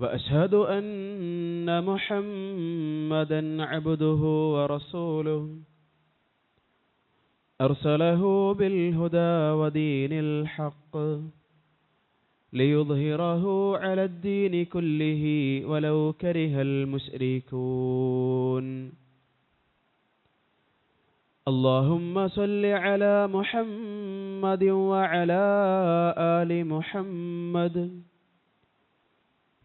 وأشهد أن محمدا عبده ورسوله. أرسله بالهدى ودين الحق ليظهره على الدين كله ولو كره المشركون. اللهم صل على محمد وعلى آل محمد.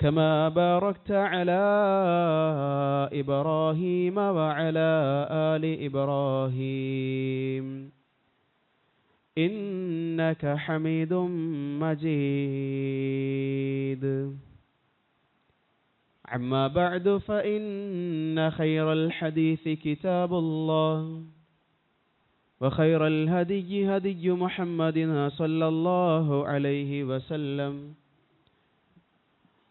كما باركت على إبراهيم وعلى آل إبراهيم. إنك حميد مجيد. عما بعد فإن خير الحديث كتاب الله وخير الهدي هدي محمد صلى الله عليه وسلم.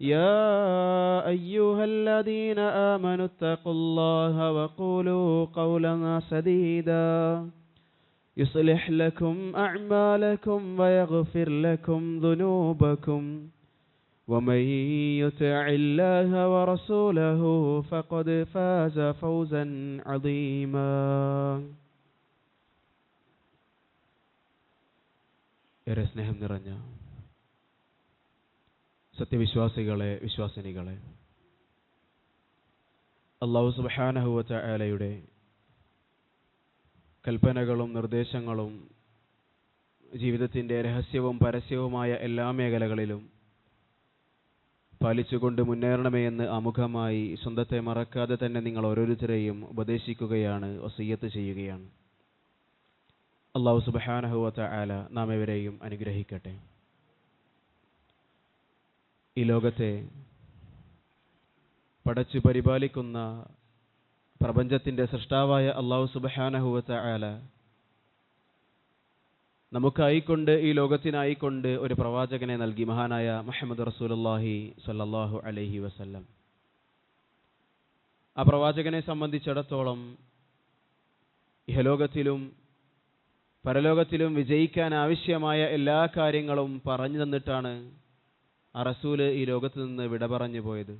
يا أيها الذين آمنوا اتقوا الله وقولوا قولا سديدا يصلح لكم أعمالكم ويغفر لكم ذنوبكم ومن يطع الله ورسوله فقد فاز فوزا عظيما ഏറെ സ്നേഹം നിറഞ്ഞ സത്യവിശ്വാസികളെ വിശ്വാസിനികളെ. അള്ളാഹു സുബാനഹുവച്ച ആലയുടെ കൽപ്പനകളും നിർദ്ദേശങ്ങളും ജീവിതത്തിന്റെ രഹസ്യവും പരസ്യവുമായ എല്ലാ മേഖലകളിലും പാലിച്ചുകൊണ്ട് മുന്നേറണമേ എന്ന് അമുഖമായി സ്വന്തത്തെ മറക്കാതെ തന്നെ നിങ്ങൾ ഓരോരുത്തരെയും ഉപദേശിക്കുകയാണ് വസീയത്ത് ചെയ്യുകയാണ്. അള്ളാഹു സുബഹാനഹുവത്ത ആല നാം ഇവരെയും അനുഗ്രഹിക്കട്ടെ. ഈ ലോകത്തെ പടച്ചു പരിപാലിക്കുന്ന പ്രപഞ്ചത്തിന്റെ സൃഷ്ടാവായ അള്ളാഹു സുബഹാനഹുവത്ത ആല നമുക്കായിക്കൊണ്ട് ഈ ലോകത്തിനായിക്കൊണ്ട് ഒരു പ്രവാചകനെ നൽകി മഹാനായ മുഹമ്മദ് റസൂലുല്ലാഹി സല്ലാഹു അലഹി വസല്ലം. ആ പ്രവാചകനെ സംബന്ധിച്ചിടത്തോളം ഇഹലോകത്തിലും പരലോകത്തിലും വിജയിക്കാൻ ആവശ്യമായ എല്ലാ കാര്യങ്ങളും പറഞ്ഞു തന്നിട്ടാണ് ആ റസൂൽ ഈ ലോകത്ത് നിന്ന് വിട പറഞ്ഞു പോയത്.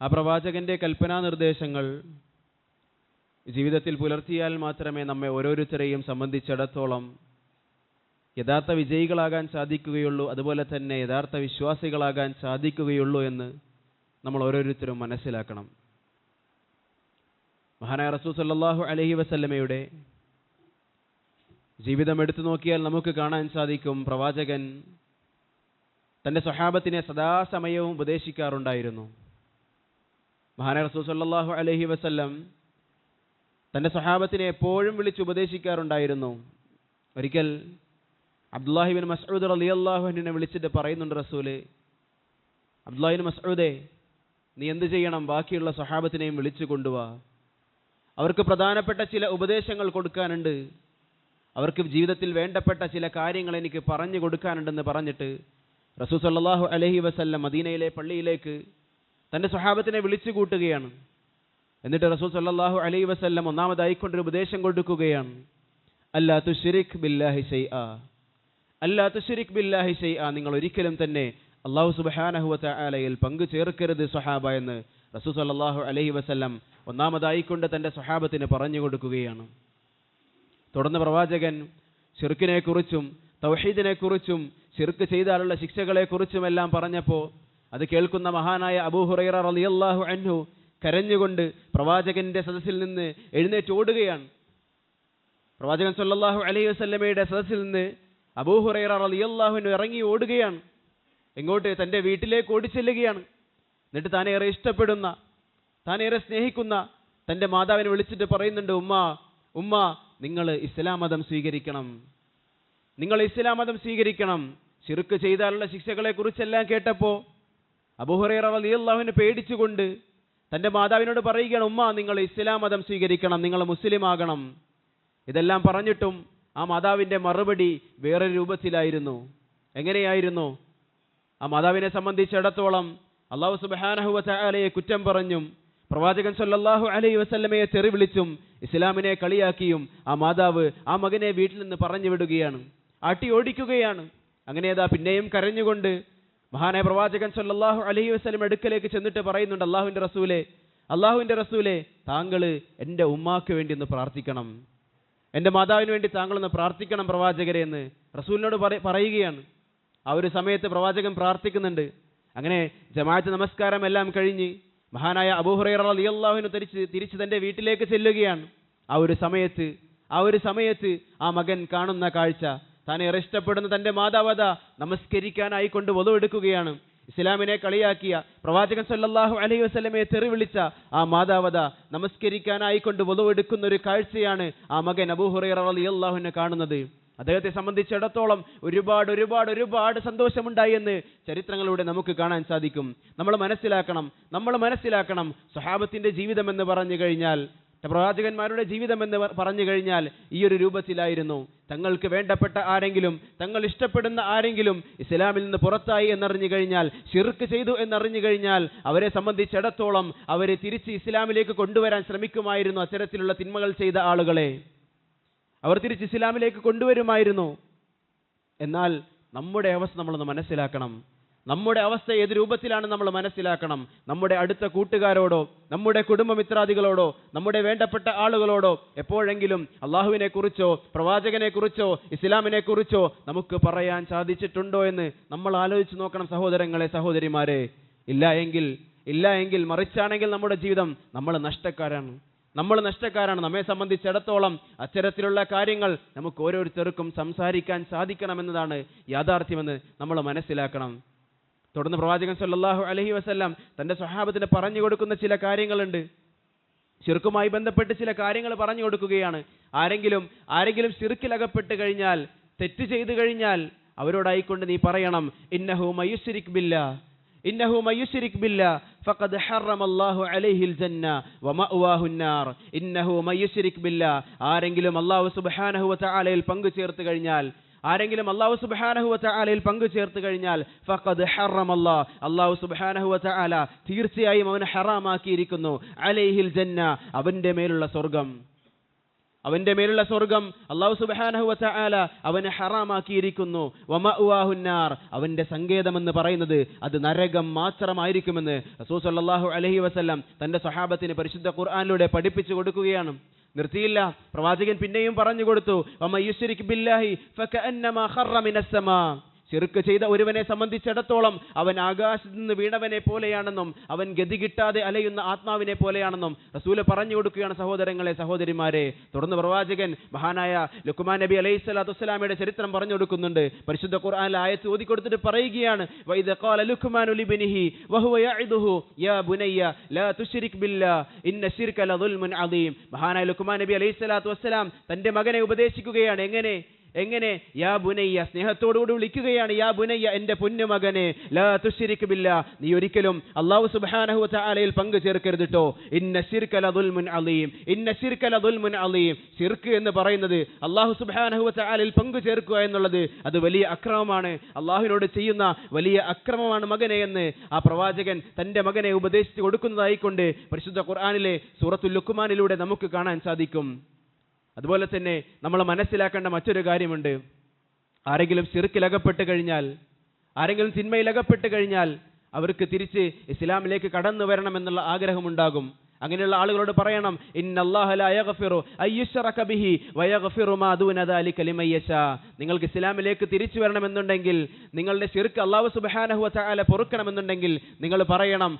ആ പ്രവാചകന്റെ കൽപ്പനാ നിർദ്ദേശങ്ങൾ ജീവിതത്തിൽ പുലർത്തിയാൽ മാത്രമേ നമ്മെ ഓരോരുത്തരെയും സംബന്ധിച്ചിടത്തോളം യഥാർത്ഥ വിജയികളാകാൻ സാധിക്കുകയുള്ളൂ അതുപോലെ തന്നെ യഥാർത്ഥ വിശ്വാസികളാകാൻ സാധിക്കുകയുള്ളൂ എന്ന് നമ്മൾ ഓരോരുത്തരും മനസ്സിലാക്കണം. മഹാനായ റസൂ സല്ലാഹു അലഹി വസല്ലമയുടെ ജീവിതം എടുത്തു നോക്കിയാൽ നമുക്ക് കാണാൻ സാധിക്കും പ്രവാചകൻ തന്റെ സ്വഹാബത്തിനെ സദാസമയവും ഉപദേശിക്കാറുണ്ടായിരുന്നു. മഹാന റസൂ സല്ലല്ലാഹു അലൈഹി വസല്ലം തന്റെ സ്വഹാബത്തിനെ എപ്പോഴും വിളിച്ച് ഉപദേശിക്കാറുണ്ടായിരുന്നു. ഒരിക്കൽ അബ്ദുല്ലാഹിബിൻ മസ്ഊദ് അലി അള്ളാഹുനെ വിളിച്ചിട്ട് പറയുന്നുണ്ട് റസൂൽ അബ്ദുല്ലാഹിബിൻ മസ്ഊദേ നീ എന്ത് ചെയ്യണം? ബാക്കിയുള്ള സ്വഹാബത്തിനെയും വിളിച്ചു കൊണ്ടുവാ. അവർക്ക് പ്രധാനപ്പെട്ട ചില ഉപദേശങ്ങൾ കൊടുക്കാനുണ്ട്. അവർക്ക് ജീവിതത്തിൽ വേണ്ടപ്പെട്ട ചില കാര്യങ്ങൾ എനിക്ക് പറഞ്ഞു കൊടുക്കാനുണ്ടെന്ന് പറഞ്ഞിട്ട് റസൂ സല്ലല്ലാഹു അലൈഹി വസല്ലം മദീനയിലെ പള്ളിയിലേക്ക് തന്റെ സ്വഹാബത്തിനെ വിളിച്ചു കൂട്ടുകയാണ്. എന്നിട്ട് റസൂൽ സല്ലല്ലാഹു അലൈഹി വസല്ലം ഒന്നാമതായിക്കൊണ്ടൊരു ഉപദേശം കൊടുക്കുകയാണ്. അല്ലാ തുഷിരിഖ് ബില്ലാഹി ഷൈആ അല്ലാ തുഷിരിഖ് ബില്ലാഹി ഷൈആ നിങ്ങൾ ഒരിക്കലും തന്നെ അള്ളാഹു സുബ്ഹാനഹു വതആലയിൽ പങ്കു ചേർക്കരുത് സ്വഹാബ എന്ന് റസൂൽ സല്ലല്ലാഹു അലൈഹി വസല്ലം ഒന്നാമതായിക്കൊണ്ട് തന്റെ സ്വഹാബത്തിന് പറഞ്ഞു കൊടുക്കുകയാണ്. തുടർന്ന് പ്രവാചകൻ ഷിർക്കിനെ കുറിച്ചും ഷിർക്ക് ചെയ്താലുള്ള ശിക്ഷകളെ കുറിച്ചുമെല്ലാം പറഞ്ഞപ്പോൾ അത് കേൾക്കുന്ന മഹാനായ അബൂഹുറൈറ റളിയല്ലാഹു അൻഹു കരഞ്ഞുകൊണ്ട് പ്രവാചകന്റെ സദസ്സിൽ നിന്ന് എഴുന്നേറ്റ് ഓടുകയാണ്. പ്രവാചകൻ സല്ലല്ലാഹു അലൈഹി വസല്ലമയുടെ സദസ്സിൽ നിന്ന് അബൂഹുറൈറ റളിയല്ലാഹു അൻഹു ഇറങ്ങി ഓടുകയാണ്. എങ്ങോട്ട്? തന്റെ വീട്ടിലേക്ക് ഓടിച്ചെല്ലുകയാണ്. എന്നിട്ട് താനേറെ ഇഷ്ടപ്പെടുന്ന താനേറെ സ്നേഹിക്കുന്ന തന്റെ മാതാവിനെ വിളിച്ചിട്ട് പറയുന്നുണ്ട് ഉമ്മ ഉമ്മ നിങ്ങൾ ഇസ്ലാം മതം സ്വീകരിക്കണം. നിങ്ങൾ ഇസ്ലാം മതം സ്വീകരിക്കണം. ശിർക്ക് ചെയ്താലുള്ള ശിക്ഷകളെ കുറിച്ചെല്ലാം കേട്ടപ്പോൾ അബുഹുറൈറ റളിയല്ലാഹുവിനെ പേടിച്ചുകൊണ്ട് തന്റെ മാതാവിനോട് പറയുകയാണ് ഉമ്മ നിങ്ങൾ ഇസ്ലാം മതം സ്വീകരിക്കണം നിങ്ങൾ മുസ്ലിം ആകണം. ഇതെല്ലാം പറഞ്ഞിട്ടും ആ മാതാവിന്റെ മറുപടി വേറെ രൂപത്തിലായിരുന്നു. എങ്ങനെയായിരുന്നു? ആ മാതാവിനെ സംബന്ധിച്ചിടത്തോളം അള്ളാഹു സുബ്ഹാനഹു വതആലയെ കുറ്റം പറഞ്ഞും പ്രവാചകൻ സല്ലാഹു അലൈഹി വസല്ലമയെ തെറി വിളിച്ചും ഇസ്ലാമിനെ കളിയാക്കിയും ആ മാതാവ് ആ മകനെ വീട്ടിൽ നിന്ന് പറഞ്ഞു വിടുകയാണ് അട്ടി ഓടിക്കുകയാണ്. അങ്ങനെ അതാ പിന്നെയും കരഞ്ഞുകൊണ്ട് മഹാനായ പ്രവാചകൻ സല്ലാഹു അലഹി വസ്ലം അടുക്കലേക്ക് ചെന്നിട്ട് പറയുന്നുണ്ട് അള്ളാഹുവിന്റെ റസൂലെ അള്ളാഹുവിന്റെ റസൂലെ താങ്കൾ എന്റെ ഉമ്മാക്ക് വേണ്ടി ഒന്ന് പ്രാർത്ഥിക്കണം. എന്റെ മാതാവിന് വേണ്ടി താങ്കൾ ഒന്ന് പ്രാർത്ഥിക്കണം പ്രവാചകരെ എന്ന് റസൂലിനോട് പറ- പറയുകയാണ്. ആ ഒരു സമയത്ത് പ്രവാചകൻ പ്രാർത്ഥിക്കുന്നുണ്ട്. അങ്ങനെ ജമാഅത്ത് നമസ്കാരം എല്ലാം കഴിഞ്ഞ് മഹാനായ അബൂഹുറൈറ റളിയല്ലാഹുവിന് തിരിച്ച് തിരിച്ച് തന്റെ വീട്ടിലേക്ക് ചെല്ലുകയാണ്. ആ ഒരു സമയത്ത് ആ ഒരു സമയത്ത് ആ മകൻ കാണുന്ന കാഴ്ച താൻ ഏറെ ഇഷ്ടപ്പെടുന്ന തന്റെ മാതാവത നമസ്കരിക്കാനായി കൊണ്ട് വധുവെടുക്കുകയാണ് ഇസ്ലാമിനെ കളിയാക്കിയ പ്രവാചകൻ സല്ലാഹു അലൈഹി വസല്ലമയെ തെറിവിളിച്ച ആ മാതാവത നമസ്കരിക്കാനായി കൊണ്ട് വധുവെടുക്കുന്ന ഒരു കാഴ്ചയാണ് ആ മകൻ അബൂഹുറൈറ അള്ളാഹുവിനെ കാണുന്നത്. അദ്ദേഹത്തെ സംബന്ധിച്ചിടത്തോളം ഒരുപാട് ഒരുപാട് ഒരുപാട് സന്തോഷമുണ്ടായി എന്ന് ചരിത്രങ്ങളിലൂടെ നമുക്ക് കാണാൻ സാധിക്കും. നമ്മൾ മനസ്സിലാക്കണം നമ്മൾ മനസ്സിലാക്കണം സ്വഹാബത്തിന്റെ ജീവിതം എന്ന് പറഞ്ഞു കഴിഞ്ഞാൽ പ്രവാചകന്മാരുടെ ജീവിതം എന്ന് പറഞ്ഞു കഴിഞ്ഞാൽ ഈ ഒരു രൂപത്തിലായിരുന്നു. തങ്ങൾക്ക് വേണ്ടപ്പെട്ട ആരെങ്കിലും തങ്ങൾ ഇഷ്ടപ്പെടുന്ന ആരെങ്കിലും ഇസ്ലാമിൽ നിന്ന് പുറത്തായി എന്നറിഞ്ഞു കഴിഞ്ഞാൽ ഷിർക്ക് ചെയ്തു എന്നറിഞ്ഞു കഴിഞ്ഞാൽ അവരെ സംബന്ധിച്ചിടത്തോളം അവരെ തിരിച്ച് ഇസ്ലാമിലേക്ക് കൊണ്ടുവരാൻ ശ്രമിക്കുമായിരുന്നു അത്തരത്തിലുള്ള തിന്മകൾ ചെയ്ത ആളുകളെ. അവർ തിരിച്ച് ഇസ്ലാമിലേക്ക് കൊണ്ടുവരുമായിരുന്നു. എന്നാൽ നമ്മുടെ അവസ്ഥ നമ്മളൊന്ന് മനസ്സിലാക്കണം. നമ്മുടെ അവസ്ഥ ഏത് രൂപത്തിലാണ് നമ്മൾ മനസ്സിലാക്കണം? നമ്മുടെ അടുത്ത കൂട്ടുകാരോടോ നമ്മുടെ കുടുംബമിത്രാദികളോടോ നമ്മുടെ വേണ്ടപ്പെട്ട ആളുകളോടോ എപ്പോഴെങ്കിലും അള്ളാഹുവിനെ കുറിച്ചോ പ്രവാചകനെ കുറിച്ചോ ഇസ്ലാമിനെ കുറിച്ചോ നമുക്ക് പറയാൻ സാധിച്ചിട്ടുണ്ടോ എന്ന് നമ്മൾ ആലോചിച്ച് നോക്കണം സഹോദരങ്ങളെ സഹോദരിമാരെ. ഇല്ല എങ്കിൽ ഇല്ല എങ്കിൽ മറിച്ചാണെങ്കിൽ നമ്മുടെ ജീവിതം നമ്മൾ നഷ്ടക്കാരാണ്. നമ്മൾ നഷ്ടക്കാരാണ്. നമ്മെ സംബന്ധിച്ചിടത്തോളം അത്തരത്തിലുള്ള കാര്യങ്ങൾ നമുക്ക് ഓരോരുത്തർക്കും സംസാരിക്കാൻ സാധിക്കണമെന്നതാണ് യാഥാർത്ഥ്യമെന്ന് നമ്മൾ മനസ്സിലാക്കണം. തുടർന്ന് പ്രവാചകൻ സല്ലാഹു അലഹി വസ്ല്ലാം തന്റെ സ്വഹാബത്തിന് പറഞ്ഞു കൊടുക്കുന്ന ചില കാര്യങ്ങളുണ്ട്. ചെറുക്കുമായി ബന്ധപ്പെട്ട് ചില കാര്യങ്ങൾ പറഞ്ഞു കൊടുക്കുകയാണ്. ആരെങ്കിലും ആരെങ്കിലും ചെറുക്കിലകപ്പെട്ട് കഴിഞ്ഞാൽ തെറ്റ് ചെയ്തു കഴിഞ്ഞാൽ അവരോടായിക്കൊണ്ട് നീ പറയണം ഇന്നഹു മയുസിരിക് ബില്ല ഇന്നഹു മയുസിരിക് ബില്ല ഫഖദ് ഹറമല്ലാഹു അലൈഹിൽ ജന്ന വമഅവാഹു ഇന്നഹു മയുസിരിക് ബില്ല. ആരെങ്കിലും അല്ലാഹു സുബ്ഹാനഹു വതആലയിൽ പങ്കു ചേർത്ത് കഴിഞ്ഞാൽ ആരെങ്കിലും അള്ളാഹു സുബ്ഹാനഹു വതആലയിൽ പങ്കു ചേർത്ത് കഴിഞ്ഞാൽ ഫഖദ് ഹറമല്ലാ അള്ളാഹു സുബ്ഹാനഹു വതആല തീർച്ചയായും അവന് ഹറാമാക്കിയിരിക്കുന്നു. അലൈഹിൽ ജന്ന അവന്റെ മേലുള്ള സ്വർഗം അവന്റെ മേലുള്ള സ്വർഗം അള്ളാഹു സുബ്ഹാനഹു വതആല അവന് ഹറാമാക്കിയിരിക്കുന്നു. വമഅവാഹുന്നാർ അവന്റെ സങ്കേതമെന്ന് പറയുന്നത് അത് നരകം മാത്രമായിരിക്കുമെന്ന് റസൂസ് സല്ലല്ലാഹു അലഹി വസല്ലം തന്റെ സ്വഹാബത്തിന് പരിശുദ്ധ ഖുർആാനിലൂടെ പഠിപ്പിച്ചു കൊടുക്കുകയാണ്. നിർത്തിയില്ല. പ്രവാചകൻ പിന്നെയും പറഞ്ഞു കൊടുത്തു ശിർക്ക് ചെയ്ത ഒരുവനെ സംബന്ധിച്ചിടത്തോളം അവൻ ആകാശത്ത് നിന്ന് വീണവനെ പോലെയാണെന്നും അവൻ ഗതി കിട്ടാതെ അലയുന്ന ആത്മാവിനെ പോലെയാണെന്നും റസൂൽ പറഞ്ഞു കൊടുക്കുകയാണ് സഹോദരങ്ങളെ സഹോദരിമാരെ. തുടർന്ന് പ്രവാചകൻ മഹാനായ ലുക്കുമാൻ നബി അലൈഹി സ്വലാത്തു വസ്സലാമയുടെ ചരിത്രം പറഞ്ഞു കൊടുക്കുന്നുണ്ട്. പരിശുദ്ധ ഖുർആനിൽ ആയത്ത് ഓതി കൊടുത്തിട്ട് പറയുകയാണ് മഹാനായ ലുക്മാൻ നബി അലൈഹി സ്വലാത്തു വസ്സലാം തന്റെ മകനെ ഉപദേശിക്കുകയാണ് എങ്ങനെ? എങ്ങനെ? യാ ബുനയ്യ സ്നേഹത്തോടുകൂടി വിളിക്കുകയാണ്. യാ ബുനയ്യ എന്റെ പൊന്നുമകനെ ലാ തുശ്രിക് ബില്ല. നീ ഒരിക്കലും അള്ളാഹു സുബാനഹു താലയിൽ പങ്കു ചേർക്കരുത് കേട്ടോ ഇന്ന ശിർക ദുൽമുൻ അലീം. ഇന്ന ശിർക ദുൽമുൻ അലീം. ശിർക്ക് എന്ന് പറയുന്നത് അള്ളാഹു സുബാനഹു താലയിൽ പങ്കു ചേർക്കുക എന്നുള്ളത് അത് വലിയ അക്രമമാണ്. അള്ളാഹുവിനോട് ചെയ്യുന്ന വലിയ അക്രമമാണ് മകനെ എന്ന് ആ പ്രവാചകൻ തന്റെ മകനെ ഉപദേശിച്ചു കൊടുക്കുന്നതായിക്കൊണ്ട് പരിശുദ്ധ ഖുർആാനിലെ സൂറത്തുൽ ലുക്മാനിലൂടെ നമുക്ക് കാണാൻ സാധിക്കും. അതുപോലെ തന്നെ നമ്മൾ മനസ്സിലാക്കേണ്ട മറ്റൊരു കാര്യമുണ്ട്. ആരെങ്കിലും ചെറുക്കിലകപ്പെട്ട് കഴിഞ്ഞാൽ ആരെങ്കിലും തിന്മയിലകപ്പെട്ട് കഴിഞ്ഞാൽ അവർക്ക് തിരിച്ച് ഇസ്ലാമിലേക്ക് കടന്നു വരണമെന്നുള്ള ആഗ്രഹമുണ്ടാകും. അങ്ങനെയുള്ള ആളുകളോട് പറയണം നിങ്ങൾക്ക് ഇസ്ലാമിലേക്ക് തിരിച്ചു വരണമെന്നുണ്ടെങ്കിൽ നിങ്ങളുടെ ശിർക്ക് അള്ളാഹു സുബ്ഹാനഹു വതആല പൊറുക്കണമെന്നുണ്ടെങ്കിൽ നിങ്ങൾ പറയണം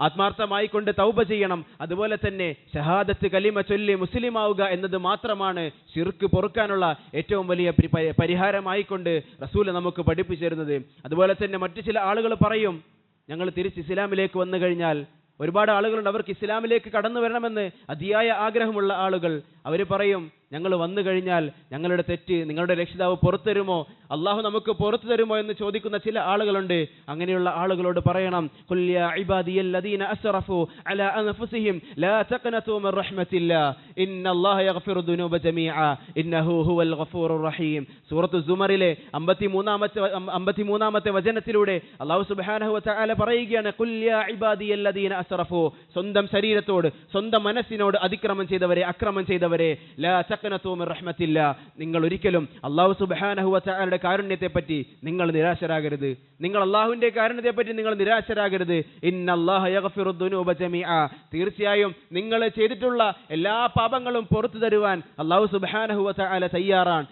ആത്മാർത്ഥമായി കൊണ്ട് തൗബ ചെയ്യണം. അതുപോലെ തന്നെ ഷഹാദത്ത് കലിമ ചൊല്ലി മുസ്ലിമാവുക എന്നത് മാത്രമാണ് ശിർക്ക് പൊറുക്കാനുള്ള ഏറ്റവും വലിയ പരി- പരി- പരിഹാരമായിക്കൊണ്ട് റസൂൽ നമുക്ക് പഠിപ്പിച്ചു തരുന്നത് അതുപോലെ തന്നെ മറ്റു ചില ആളുകൾ പറയും ഞങ്ങൾ തിരിച്ച് ഇസ്ലാമിലേക്ക് വന്നു കഴിഞ്ഞാൽ ഒരുപാട് ആളുകളുണ്ട്. അവർക്ക് ഇസ്ലാമിലേക്ക് കടന്നു വരണമെന്ന് അതിയായ ആഗ്രഹമുള്ള ആളുകൾ. അവർ പറയും ഞങ്ങൾ വന്നു കഴിഞ്ഞാൽ ഞങ്ങളുടെ തെറ്റ് നിങ്ങളുടെ രക്ഷിതാവ് പുറത്തു തരുമോ അള്ളാഹു നമുക്ക് പുറത്തു തരുമോ എന്ന് ചോദിക്കുന്ന ചില ആളുകളുണ്ട്. അങ്ങനെയുള്ള ആളുകളോട് പറയണം "ഖുൽ യാ ഇബാദിയല്ലദീന അസ്റഫു അലാ അൻഫുസിഹിം ലാ തഖ്നതു മിർ റഹ്മത്തില്ലാ ഇന്നല്ലാഹ യഗ്ഫിറു ദുനൂബ ജമീഅ ഇന്നഹു ഹുവൽ ഗഫൂറുർ റഹീം. സൂറത്തു സുമറിലെ 53ാമത്തെ 53ാമത്തെ വചനത്തിലൂടെ അല്ലാഹു സുബ്ഹാനഹു വതആല പറയുകയാണ് "ഖുൽ യാ ഇബാദിയല്ലദീന അസ്റഫു. സ്വന്തം ശരീരത്തോട് സ്വന്തം മനസ്സിനോട് അതിക്രമം ചെയ്തവരെ അക്രമം ചെയ്തവരെ ലാ തഖ്നതു റഹ്മത്തില്ല. നിങ്ങൾ ഒരിക്കലും അള്ളാഹു സുബ്ഹാനഹു വതആലയുടെ കാരുണ്യത്തെ പറ്റി നിങ്ങൾ നിരാശരാകരുത്. നിങ്ങൾ അള്ളാഹുവിന്റെ കാരുണ്യത്തെ പറ്റി നിങ്ങൾ നിരാശരാകരുത്. തീർച്ചയായും നിങ്ങൾ ചെയ്തിട്ടുള്ള എല്ലാ പാപങ്ങളും പുറത്തു തരുവാൻ അള്ളാഹു സുബ്ഹാനഹു വതആല തയ്യാറാണ്.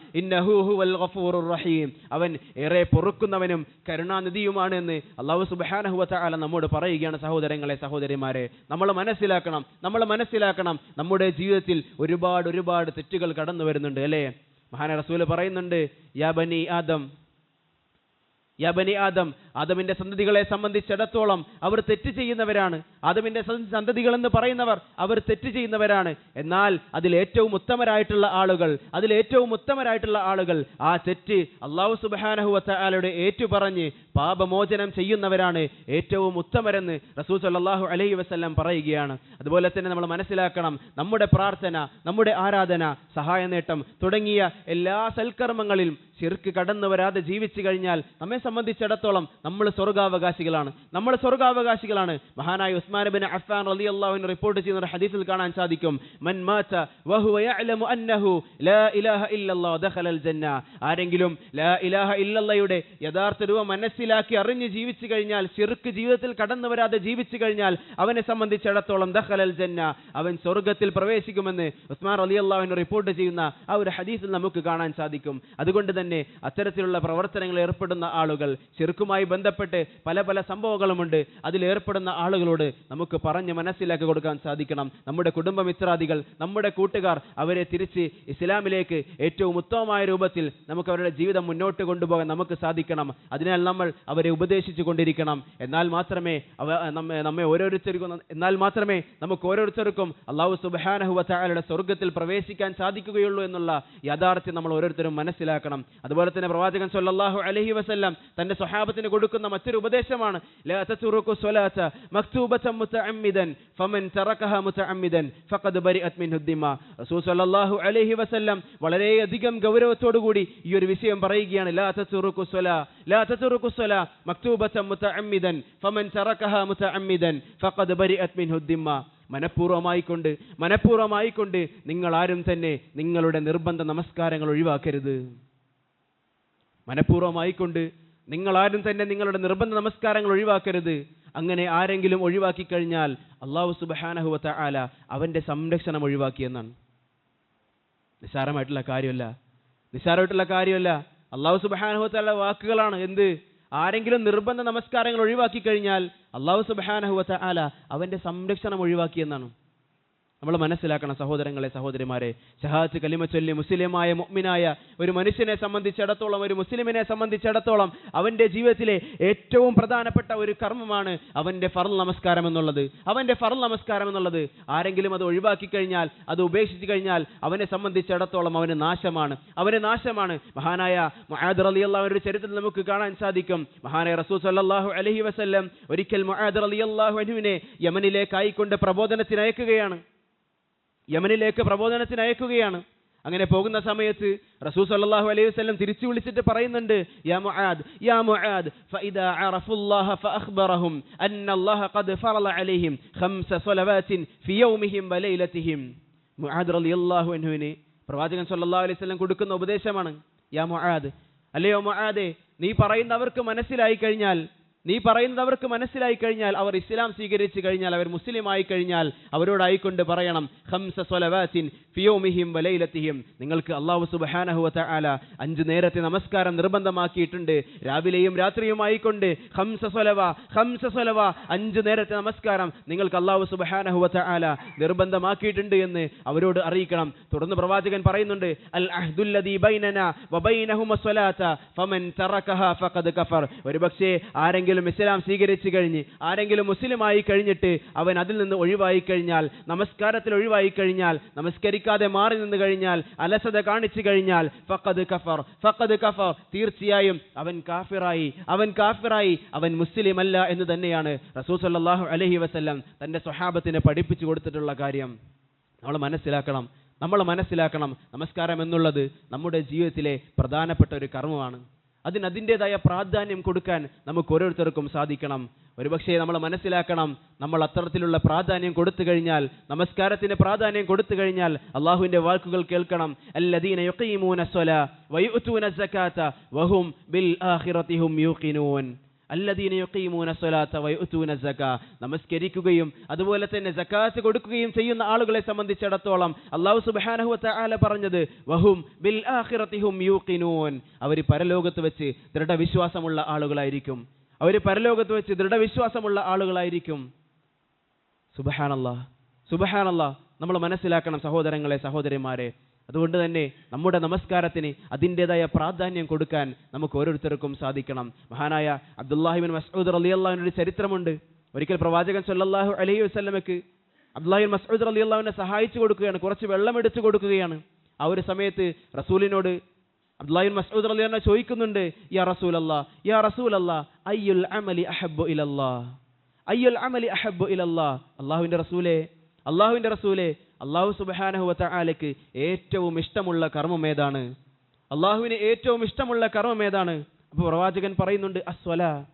റഹീം. അവൻ ഏറെ പൊറുക്കുന്നവനും കരുണാനിധിയുമാണ് എന്ന് അള്ളാഹു സുബ്ഹാനഹു വതആല നമ്മോട് പറയുകയാണ് സഹോദരങ്ങളെ സഹോദരിമാരെ. നമ്മൾ മനസ്സിലാക്കണം നമ്മൾ മനസ്സിലാക്കണം നമ്മുടെ ജീവിതത്തിൽ ഒരുപാട് ഒരുപാട് തെറ്റുകൾ കടന്നു വരുന്നുണ്ട് അല്ലേ? മഹാന റസൂൽ പറയുന്നുണ്ട് യാ ബനി ആദം യാ ബനി ആദം ആദമിന്റെ സന്തതികളെ സംബന്ധിച്ചിടത്തോളം അവർ തെറ്റ് ചെയ്യുന്നവരാണ്. ആദമിന്റെ സന്തതികൾ എന്ന് പറയുന്നവർ അവർ തെറ്റ് ചെയ്യുന്നവരാണ്. എന്നാൽ അതിൽ ഏറ്റവും ഉത്തമരായിട്ടുള്ള ആളുകൾ അതിൽ ഏറ്റവും ഉത്തമരായിട്ടുള്ള ആളുകൾ ആ തെറ്റ് അള്ളാഹു സുബാനഹു വത്തആലയുടെ ഏറ്റുപറഞ്ഞ് പാപമോചനം ചെയ്യുന്നവരാണ് ഏറ്റവും ഉത്തമരെന്ന് റസൂൽ സല്ലല്ലാഹു അലൈഹി വസ്ല്ലാം പറയുകയാണ്. അതുപോലെ തന്നെ നമ്മൾ മനസ്സിലാക്കണം നമ്മുടെ പ്രാർത്ഥന നമ്മുടെ ആരാധന സഹായ നേട്ടം തുടങ്ങിയ എല്ലാ സൽക്കർമ്മങ്ങളിലും ശിർക്ക് കടന്നു വരാതെ ജീവിച്ചു കഴിഞ്ഞാൽ നമ്മെ സംബന്ധിച്ചിടത്തോളം നമ്മൾ സ്വർഗാവകാശികളാണ്. നമ്മൾ സ്വർഗാവകാശികളാണ്. മഹാനായ ഉസ്മാൻ ബിൻ അഫ്ഫാൻ റളിയല്ലാഹു റിപ്പോർട്ട് ചെയ്യുന്ന ഒരു ഹദീസിൽ കാണാൻ സാധിക്കും. മൻ വഹുവ യഅലമു അന്നഹു ലാ ഇലാഹ ജന്ന. ആരെങ്കിലും ലാ ഇലാഹ യഥാർത്ഥ രൂപം മനസ്സിലാക്കി അറിഞ്ഞ് ജീവിച്ചു കഴിഞ്ഞാൽ ശിർക്ക് ജീവിതത്തിൽ കടന്നു വരാതെ ജീവിച്ചു കഴിഞ്ഞാൽ അവനെ സംബന്ധിച്ചിടത്തോളം ദഖലൽ ജന്ന. അവൻ സ്വർഗത്തിൽ പ്രവേശിക്കുമെന്ന് ഉസ്മാൻ റളിയല്ലാഹു റിപ്പോർട്ട് ചെയ്യുന്ന ആ ഒരു ഹദീസിൽ നമുക്ക് കാണാൻ സാധിക്കും. അതുകൊണ്ട് തന്നെ അത്തരത്തിലുള്ള പ്രവർത്തനങ്ങളിൽ ഏർപ്പെടുന്ന ആളുകൾ ശിർക്കുമായി ബന്ധപ്പെട്ട് പല പല സംഭവങ്ങളുമുണ്ട്. അതിലേർപ്പെടുന്ന ആളുകളോട് നമുക്ക് പറഞ്ഞ് മനസ്സിലാക്കി കൊടുക്കാൻ സാധിക്കണം. നമ്മുടെ കുടുംബമിത്രാദികൾ നമ്മുടെ കൂട്ടുകാർ അവരെ തിരിച്ച് ഇസ്ലാമിലേക്ക് ഏറ്റവും ഉത്തമമായ രൂപത്തിൽ നമുക്ക് അവരുടെ ജീവിതം മുന്നോട്ട് കൊണ്ടുപോകാൻ നമുക്ക് സാധിക്കണം. അതിനാൽ നമ്മൾ അവരെ ഉപദേശിച്ചു കൊണ്ടിരിക്കണം. എന്നാൽ മാത്രമേ അവ നമ്മെ നമ്മെ ഓരോരുത്തർക്കും എന്നാൽ മാത്രമേ നമുക്ക് ഓരോരുത്തർക്കും അള്ളാഹു സുബ്ഹാനഹു സ്വർഗത്തിൽ പ്രവേശിക്കാൻ സാധിക്കുകയുള്ളൂ എന്നുള്ള യാഥാർത്ഥ്യം നമ്മൾ ഓരോരുത്തരും മനസ്സിലാക്കണം. അതുപോലെ തന്നെ പ്രവാചകൻ സല്ലാഹു അലഹി വസല്ലം തന്റെ സ്വഹാബത്തിന് കൊടുക്കുന്ന മറ്റൊരു ഉപദേശമാണ് വളരെയധികം ഗൗരവത്തോടു കൂടി ഈ ഒരു വിഷയം പറയുകയാണ് മനഃപൂർവമായിക്കൊണ്ട് മനഃപൂർവമായിക്കൊണ്ട് നിങ്ങൾ ആരും തന്നെ നിങ്ങളുടെ നിർബന്ധ നമസ്കാരങ്ങൾ ഒഴിവാക്കരുത്. മനഃപൂർവമായിക്കൊണ്ട് നിങ്ങൾ ആരും തന്നെ നിങ്ങളുടെ നിർബന്ധ നമസ്കാരങ്ങൾ ഒഴിവാക്കരുത്. അങ്ങനെ ആരെങ്കിലും ഒഴിവാക്കി കഴിഞ്ഞാൽ അള്ളാഹു സുബഹാനഹുവ ആല അവന്റെ സംരക്ഷണം ഒഴിവാക്കിയെന്നാണ് നിസ്സാരമായിട്ടുള്ള കാര്യമല്ല. നിസ്സാരമായിട്ടുള്ള കാര്യമല്ല. അള്ളാഹു സുബഹാനഹുവത്താല വാക്കുകളാണ്. എന്ത്? ആരെങ്കിലും നിർബന്ധ നമസ്കാരങ്ങൾ ഒഴിവാക്കി കഴിഞ്ഞാൽ അള്ളാഹു സുബഹാനഹുവത്ത ആല അവന്റെ സംരക്ഷണം ഒഴിവാക്കിയെന്നാണ് നമ്മൾ മനസ്സിലാക്കണം സഹോദരങ്ങളെ സഹോദരിമാരെ. ഷഹാദ് കലിമ ചൊല്ലി മുസ്ലിമായ മൊമ്മിനായ ഒരു മനുഷ്യനെ സംബന്ധിച്ചിടത്തോളം ഒരു മുസ്ലിമിനെ സംബന്ധിച്ചിടത്തോളം അവന്റെ ജീവിതത്തിലെ ഏറ്റവും പ്രധാനപ്പെട്ട ഒരു കർമ്മമാണ് അവന്റെ ഫറൽ നമസ്കാരം എന്നുള്ളത്. അവന്റെ ഫറൽ നമസ്കാരം എന്നുള്ളത് ആരെങ്കിലും അത് ഒഴിവാക്കി കഴിഞ്ഞാൽ അത് ഉപേക്ഷിച്ചു കഴിഞ്ഞാൽ അവനെ സംബന്ധിച്ചിടത്തോളം അവന് നാശമാണ്. അവന് നാശമാണ്. മഹാനായ മഹാദർ അലി അള്ളാഹുവിന്റെ ചരിത്രം നമുക്ക് കാണാൻ സാധിക്കും. മഹാനായ റസൂൽ സല്ലല്ലാഹു അലഹി വസ്ല്ലം ഒരിക്കൽ മുആദ് റളിയല്ലാഹു അൻഹുവിനെ യമനിലേക്ക് ആയിക്കൊണ്ട് പ്രബോധനത്തിന് അയക്കുകയാണ് യമനിലേക്ക് പ്രബോധനത്തിന് അയക്കുകയാണ്. അങ്ങനെ പോകുന്ന സമയത്ത് റസൂൽ സല്ലല്ലാഹു അലൈഹി വസല്ലം തിരിച്ചു വിളിച്ചിട്ട് പറയുന്നുണ്ട് യാ മുആദ് യാ മുആദ് മുആദ് റളിയല്ലാഹു അൻഹുവിനെ പ്രവാചകൻ സല്ലല്ലാഹു അലൈഹി വസല്ലം കൊടുക്കുന്ന ഉപദേശമാണ് യാ മുആദ് അല്ലയോ മുആദേ നീ പറയുന്നവർക്ക് മനസ്സിലായി കഴിഞ്ഞാൽ നീ പറയുന്നത് അവർക്ക് മനസ്സിലായി കഴിഞ്ഞാൽ അവർ ഇസ്ലാം സ്വീകരിച്ചു കഴിഞ്ഞാൽ അവർ മുസ്ലിം ആയി കഴിഞ്ഞാൽ അവരോടായിക്കൊണ്ട് പറയണം ഹംസ സ്വലവാത്തിൻ ഫിയോമിഹിം വലയിലത്തിഹിം നിങ്ങൾക്ക് അള്ളാഹു സുബ്ഹാനഹു ആല അഞ്ചു നേരത്തെ നമസ്കാരം നിർബന്ധമാക്കിയിട്ടുണ്ട്. രാവിലെയും രാത്രിയുമായിക്കൊണ്ട് ഹംസ സ്വലവ ഹംസ സ്വലവ അഞ്ചു നേരത്തെ നമസ്കാരം നിങ്ങൾക്ക് അള്ളാഹു സുബ്ഹാനഹു ആല നിർബന്ധമാക്കിയിട്ടുണ്ട് എന്ന് അവരോട് അറിയിക്കണം. തുടർന്ന് പ്രവാചകൻ പറയുന്നുണ്ട് അൽ അഹ്ദുല്ലദീ വബൈനഹുമ ഫമൻ തറകഹ ഫഖദ് കഫർ. ഒരുപക്ഷേ ആരെങ്കിലും ഇസ്ലാം സ്വീകരിച്ചു കഴിഞ്ഞ് ആരെങ്കിലും മുസ്ലിമായി കഴിഞ്ഞിട്ട് അവൻ അതിൽ നിന്ന് ഒഴിവായി കഴിഞ്ഞാൽ നമസ്കാരത്തിൽ ഒഴിവായി കഴിഞ്ഞാൽ നമസ്കരിക്കാതെ മാറി നിന്ന് കഴിഞ്ഞാൽ അലസത കാണിച്ചു കഴിഞ്ഞാൽ ഫക്കത് കഫർ ഫക്കത് കഫർ തീർച്ചയായും അവൻ കാഫിറായി അവൻ കാഫിറായി അവൻ മുസ്ലിം അല്ല എന്ന് തന്നെയാണ് റസൂൽ സല്ലല്ലാഹു അലഹി വസ്ല്ലാം തന്റെ സ്വഹാബത്തിന് പഠിപ്പിച്ചു കൊടുത്തിട്ടുള്ള കാര്യം. നമ്മൾ മനസ്സിലാക്കണം നമ്മൾ മനസ്സിലാക്കണം നമസ്കാരം എന്നുള്ളത് നമ്മുടെ ജീവിതത്തിലെ പ്രധാനപ്പെട്ട ഒരു കർമ്മമാണ്. അതിന് അതിന്റെതായ പ്രാധാന്യം കൊടുക്കാൻ നമുക്ക് ഓരോരുത്തർക്കും സാധിക്കണം. ഒരുപക്ഷെ നമ്മൾ മനസ്സിലാക്കണം നമ്മൾ അത്തരത്തിലുള്ള പ്രാധാന്യം കൊടുത്തു കഴിഞ്ഞാൽ നമസ്കാരത്തിന് പ്രാധാന്യം കൊടുത്തു കഴിഞ്ഞാൽ അള്ളാഹുവിന്റെ വാക്കുകൾ കേൾക്കണം. അല്ലദീന യുഖീമൂന സ്വലാ സക്കാത്ത വഹും ബിൽ ആഖിറതി ഹും യൂഖിനൂൻ. അല്ലദീന യുഖീമൂന സ്വലാത്ത വയുഅ്തൂന സകാ നമസ്കരിക്കുകയും അതുപോലെ തന്നെ സകാത്ത് കൊടുക്കുകയും ചെയ്യുന്ന ആളുകളെ സംബന്ധിച്ചിടത്തോളം അല്ലാഹു സുബ്ഹാനഹു വതആല പറഞ്ഞത് വഹും ബിൽ ആഖിറതിഹും യുഖീനൂൻ. അവർ പരലോകത്ത് വെച്ച് ദൃഢവിശ്വാസമുള്ള ആളുകളായിരിക്കും. അവർ പരലോകത്ത് വെച്ച് ദൃഢവിശ്വാസമുള്ള ആളുകളായിരിക്കും. സുബ്ഹാനല്ലാഹ്. സുബ്ഹാനല്ലാഹ്. നമ്മൾ മനസ്സിലാക്കണം സഹോദരങ്ങളെ സഹോദരിമാരെ. അതുകൊണ്ട് തന്നെ നമ്മുടെ നമസ്കാരത്തിന് അതിന്റെതായ പ്രാധാന്യം കൊടുക്കാൻ നമുക്ക് ഓരോരുത്തർക്കും സാധിക്കണം. മഹാനായ അബ്ദുല്ലാഹിബിൻ മസ്ഊദ് അലി ഒരു ചരിത്രമുണ്ട്. ഒരിക്കൽ പ്രവാചകൻ സല്ലാഹു അലൈഹി വസ്ലമക്ക് അബ്ദുല്ലാഹിബിൻ മസ്ഊദ് അള്ളാഹുവിനെ സഹായിച്ചു കൊടുക്കുകയാണ്. കുറച്ച് വെള്ളം എടുത്തു കൊടുക്കുകയാണ്. ആ ഒരു സമയത്ത് റസൂലിനോട് അബ്ദുല്ലാഹിബിൻ മസ്ഊദ് അള്ളഹ ചോദിക്കുന്നുണ്ട് യാ റസൂൽ അല്ലാ യാ റസൂലല്ലാ അയ്യുൽ അമലി അഹബ്ബു ഇലല്ലാ അയ്യുൽ അമലി അഹബ്ബു ഇലല്ലാ? അള്ളാഹുവിന്റെ റസൂലെ അള്ളാഹുവിന്റെ റസൂലേ അള്ളാഹു സുബ്ഹാനഹു വതആലയ്ക്ക് ഏറ്റവും ഇഷ്ടമുള്ള കർമ്മം ഏതാണ്? അള്ളാഹുവിന് ഏറ്റവും ഇഷ്ടമുള്ള കർമ്മം ഏതാണ്? അപ്പോൾ പ്രവാചകൻ പറയുന്നുണ്ട് അസ്വല.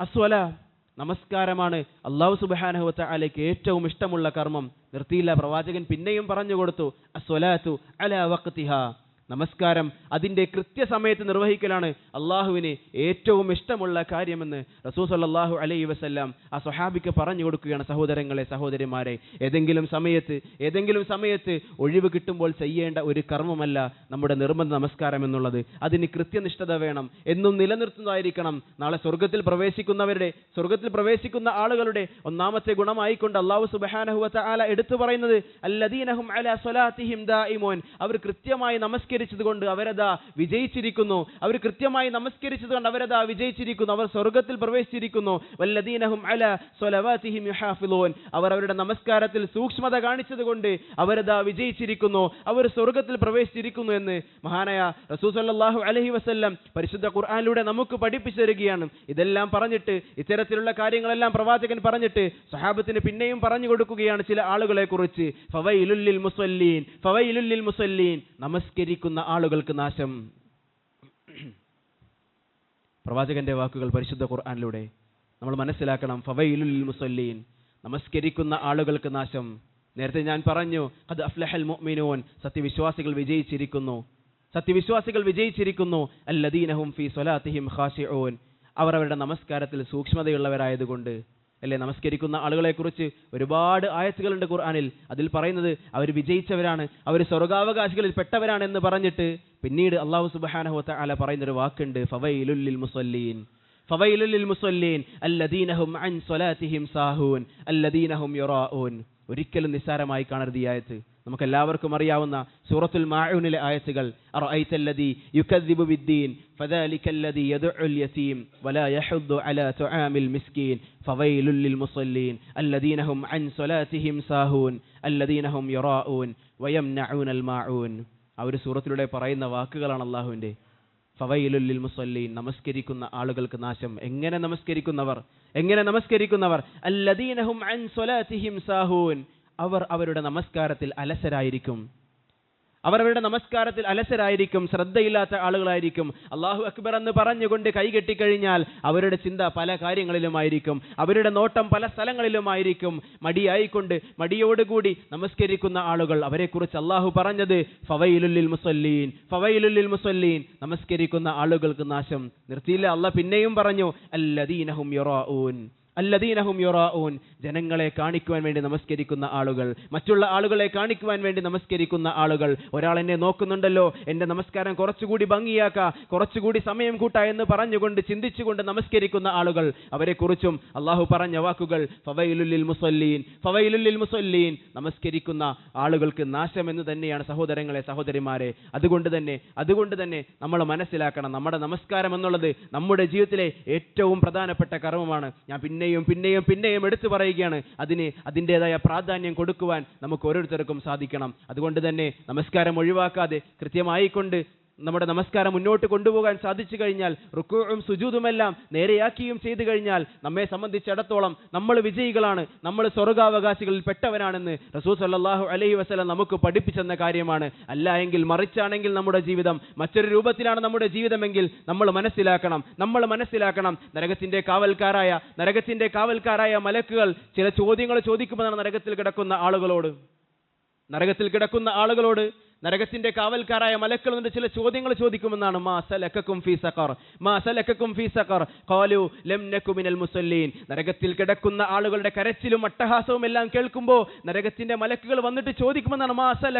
അസ്വല. നമസ്കാരമാണ് അള്ളാഹു സുബ്ഹാനഹു വതആലയ്ക്ക് ഏറ്റവും ഇഷ്ടമുള്ള കർമ്മം. നിർത്തിയില്ല പ്രവാചകൻ പിന്നെയും പറഞ്ഞു കൊടുത്തു അസ്വലാത്തു അല വഖ്തിഹാ. നമസ്കാരം. അതിന്റെ കൃത്യസമയത്ത് നിർവഹിക്കലാണ് അള്ളാഹുവിന് ഏറ്റവും ഇഷ്ടമുള്ള കാര്യമെന്ന് റസൂ സല്ലാഹു അലൈ വസ്ല്ലാം ആ സ്വഹാബിക്ക് പറഞ്ഞു കൊടുക്കുകയാണ്. സഹോദരങ്ങളെ സഹോദരിമാരെ ഏതെങ്കിലും സമയത്ത് ഏതെങ്കിലും സമയത്ത് ഒഴിവ് കിട്ടുമ്പോൾ ചെയ്യേണ്ട ഒരു കർമ്മമല്ല നമ്മുടെ നിർബന്ധ നമസ്കാരം എന്നുള്ളത്. അതിന് കൃത്യനിഷ്ഠത വേണം. എന്നും നിലനിർത്തുന്നതായിരിക്കണം. നാളെ സ്വർഗത്തിൽ പ്രവേശിക്കുന്നവരുടെ സ്വർഗത്തിൽ പ്രവേശിക്കുന്ന ആളുകളുടെ ഒന്നാമത്തെ ഗുണമായിക്കൊണ്ട് അള്ളാഹു സുബ്ഹാനഹു വതആല എടുത്തു പറയുന്നത് അല്ലദീനഹും അലാ സ്വലാത്തിഹിം ദായിമൂൻ അവർ കൃത്യമായി നമസ്കരിച്ചത് കൊണ്ട് അവരതാ വിജയിച്ചിരിക്കുന്നു. അവർ കൃത്യമായി നമസ്കരിച്ചത് കൊണ്ട് അവരതാ വിജയിച്ചിരിക്കുന്നു. അവർ സ്വർഗത്തിൽ പ്രവേശിച്ചിരിക്കുന്നു. വല്ലദീനഹും അവർ അവരുടെ നമസ്കാരത്തിൽ സൂക്ഷ്മത കാണിച്ചത് കൊണ്ട് അവരതാ വിജയിച്ചിരിക്കുന്നു. അവർ സ്വർഗത്തിൽ പ്രവേശിച്ചിരിക്കുന്നു എന്ന് മഹാനായ റസൂൽ സല്ലല്ലാഹു അലൈഹി വസല്ലം പരിശുദ്ധ ഖുർആാനിലൂടെ നമുക്ക് പഠിപ്പിച്ചു തരികയാണ്. ഇതെല്ലാം പറഞ്ഞിട്ട് ഇത്തരത്തിലുള്ള കാര്യങ്ങളെല്ലാം പ്രവാചകൻ പറഞ്ഞിട്ട് സഹാബത്തിന് പിന്നെയും പറഞ്ഞു കൊടുക്കുകയാണ് ചില ആളുകളെ കുറിച്ച് ഫവൈലുല്ലിൽ മുസല്ലീൻ ഫവൈലുല്ലിൽ മുസല്ലീൻ. നമസ്കരിക്കുന്ന. ആളുകൾക്ക് നാശം. പ്രവാചകന്റെ വാക്കുകൾ പരിശുദ്ധ ഖുർആാനിലൂടെ നമ്മൾ മനസ്സിലാക്കണം. ഫവൈലുൽ മുസല്ലീൻ. നമസ്കരിക്കുന്ന ആളുകൾക്ക് നാശം. നേരത്തെ ഞാൻ പറഞ്ഞു അത് അഫ്ലഹൽ മുഅ്മിനൂൻ. സത്യവിശ്വാസികൾ വിജയിച്ചിരിക്കുന്നു. സത്യവിശ്വാസികൾ വിജയിച്ചിരിക്കുന്നു. അല്ലദീനഹും ഫി സ്വലാത്തിഹിം ഓൻ അവർ അവരുടെ നമസ്കാരത്തിൽ സൂക്ഷ്മതയുള്ളവരായതുകൊണ്ട് അല്ലേ? നമസ്കരിക്കുന്ന ആളുകളെക്കുറിച്ച് ഒരുപാട് ആയത്തുകളുണ്ട് ഖുർആാനിൽ. അതിൽ പറയുന്നത് അവർ വിജയിച്ചവരാണ് അവർ സ്വർഗാവകാശികളിൽ പെട്ടവരാണ് എന്ന് പറഞ്ഞിട്ട് പിന്നീട് അള്ളാഹു സുബഹാനഹുത്ത അല പറയുന്നൊരു വാക്കുണ്ട് ഫവൈലുല്ലിൽ മുസല്ലീൻ. ഫവൈലുല്ലിൽ هم عن അൻ സ്വലാത്തിഹിം സാഹൂൻ هم യുറാഊൻ ഒരിക്കലും നിസ്സാരമായി കാണരുത് ഈ ആയത്ത്. നമുക്ക് എല്ലാവർക്കും അറിയാവുന്ന സൂറത്തുൽ മാഊനിലെ ആയത്തുകൾ. അറഅയ്തല്ലദീ യുകദ്ദിബു ബിദ്ദീൻ ഫദാലിക്കല്ലദീ യദ്ഉൽ യതീം വലാ യഹുദ്ദു അലാ തുആമിൽ മിസ്കീൻ ഫവൈലുൽ ലിൽ അല്ലദീന ഹും അൻ സ്വലാത്തിഹിം സാഹൂൻ അല്ലദീന ഹും യറാഊൻ വയംനഊനൽ മാഊൻ. ആ ഒരു സൂറത്തിലൂടെ പറയുന്ന വാക്കുകളാണ് അള്ളാഹുവിന്റെ ഫവയിലുല്ലിൽ മുസല്ലീൻ നമസ്കരിക്കുന്ന ആളുകൾക്ക് നാശം. എങ്ങനെ നമസ്കരിക്കുന്നവർ? എങ്ങനെ നമസ്കരിക്കുന്നവർ? അല്ലദീനഹും അൻ സ്വലാത്തിഹിം സാഹൂൻ. അവർ അവരുടെ നമസ്കാരത്തിൽ അലസരായിരിക്കും. അവർ അവരുടെ നമസ്കാരത്തിൽ അലസരായിരിക്കും ശ്രദ്ധയില്ലാത്ത ആളുകളായിരിക്കും. അള്ളാഹു അക്ബർ എന്ന് പറഞ്ഞുകൊണ്ട് കൈകെട്ടിക്കഴിഞ്ഞാൽ അവരുടെ ചിന്ത പല കാര്യങ്ങളിലുമായിരിക്കും. അവരുടെ നോട്ടം പല സ്ഥലങ്ങളിലുമായിരിക്കും. മടിയായിക്കൊണ്ട് മടിയോടുകൂടി നമസ്കരിക്കുന്ന ആളുകൾ അവരെക്കുറിച്ച് അള്ളാഹു പറഞ്ഞത് ഫവയിലുല്ലിൽ മുസല്ലീൻ ഫവയിലുല്ലിൽ മുസല്ലീൻ. നമസ്കരിക്കുന്ന ആളുകൾക്ക് നാശം. നിർത്തിയില്ല അല്ല പിന്നെയും പറഞ്ഞു അല്ലദീനഹും യൊറാഊൻ. അല്ലദീനഹും യുറാഊൻ. ജനങ്ങളെ കാണിക്കുവാൻ വേണ്ടി നമസ്കരിക്കുന്ന ആളുകൾ മറ്റുള്ള ആളുകളെ കാണിക്കുവാൻ വേണ്ടി നമസ്കരിക്കുന്ന ആളുകൾ. ഒരാൾ എന്നെ നോക്കുന്നുണ്ടല്ലോ എന്റെ നമസ്കാരം കുറച്ചുകൂടി ഭംഗിയാക്ക കുറച്ചുകൂടി സമയം കൂട്ട എന്ന് പറഞ്ഞുകൊണ്ട് ചിന്തിച്ചുകൊണ്ട് നമസ്കരിക്കുന്ന ആളുകൾ. അവരെക്കുറിച്ചും അള്ളാഹു പറഞ്ഞ വാക്കുകൾ ഫവയിലുല്ലിൽ മുസല്ലീൻ ഫവയിലുല്ലിൽ മുസല്ലീൻ. നമസ്കരിക്കുന്ന ആളുകൾക്ക് നാശം എന്ന് തന്നെയാണ് സഹോദരങ്ങളെ സഹോദരിമാരെ. അതുകൊണ്ട് തന്നെ അതുകൊണ്ട് തന്നെ നമ്മൾ മനസ്സിലാക്കണം നമ്മുടെ നമസ്കാരം എന്നുള്ളത് നമ്മുടെ ജീവിതത്തിലെ ഏറ്റവും പ്രധാനപ്പെട്ട കർമ്മമാണ്. ഞാൻ പിന്നെയും പിന്നെയും പിന്നെയും എടുത്തു പറയുകയാണ്. അതിന് അതിന്റെതായ പ്രാധാന്യം കൊടുക്കുവാൻ നമുക്ക് ഓരോരുത്തർക്കും സാധിക്കണം. അതുകൊണ്ട് തന്നെ നമസ്കാരം ഒഴിവാക്കാതെ കൃത്യമായിക്കൊണ്ട് നമ്മുടെ നമസ്കാരം മുന്നോട്ട് കൊണ്ടുപോകാൻ സാധിച്ചു കഴിഞ്ഞാൽ റുക്കുവും സുജൂതുമെല്ലാം നേരെയാക്കിയും ചെയ്തു കഴിഞ്ഞാൽ നമ്മെ സംബന്ധിച്ചിടത്തോളം നമ്മൾ വിജയികളാണ്. നമ്മൾ സ്വർഗാവകാശികളിൽ പെട്ടവനാണെന്ന് റസൂൽ സല്ലാഹു അലൈഹി വസ്ലം നമുക്ക് പഠിപ്പിച്ചെന്ന കാര്യമാണ്. അല്ല എങ്കിൽ മറിച്ചാണെങ്കിൽ നമ്മുടെ ജീവിതം മറ്റൊരു രൂപത്തിലാണ് നമ്മുടെ ജീവിതമെങ്കിൽ നമ്മൾ മനസ്സിലാക്കണം. നമ്മൾ മനസ്സിലാക്കണം. നരകത്തിന്റെ കാവൽക്കാരായ നരകത്തിന്റെ കാവൽക്കാരായ മലക്കുകൾ ചില ചോദ്യങ്ങൾ ചോദിക്കുമെന്നാണ് നരകത്തിൽ കിടക്കുന്ന ആളുകളോട്. നരകത്തിൽ കിടക്കുന്ന ആളുകളോട് നരകത്തിന്റെ കാവൽക്കാരായ മലക്കൾ എന്നിട്ട് ചില ചോദ്യങ്ങൾ ചോദിക്കുമെന്നാണ് സഖർ സഖർ. ഖാലു ലം മിനൽ മുസല്ലീൻ. നരകത്തിൽ കിടക്കുന്ന ആളുകളുടെ കരച്ചിലും അട്ടഹാസവും എല്ലാം കേൾക്കുമ്പോൾ നരകത്തിന്റെ മലക്കുകൾ വന്നിട്ട് ചോദിക്കുമെന്നാണ് സഖർ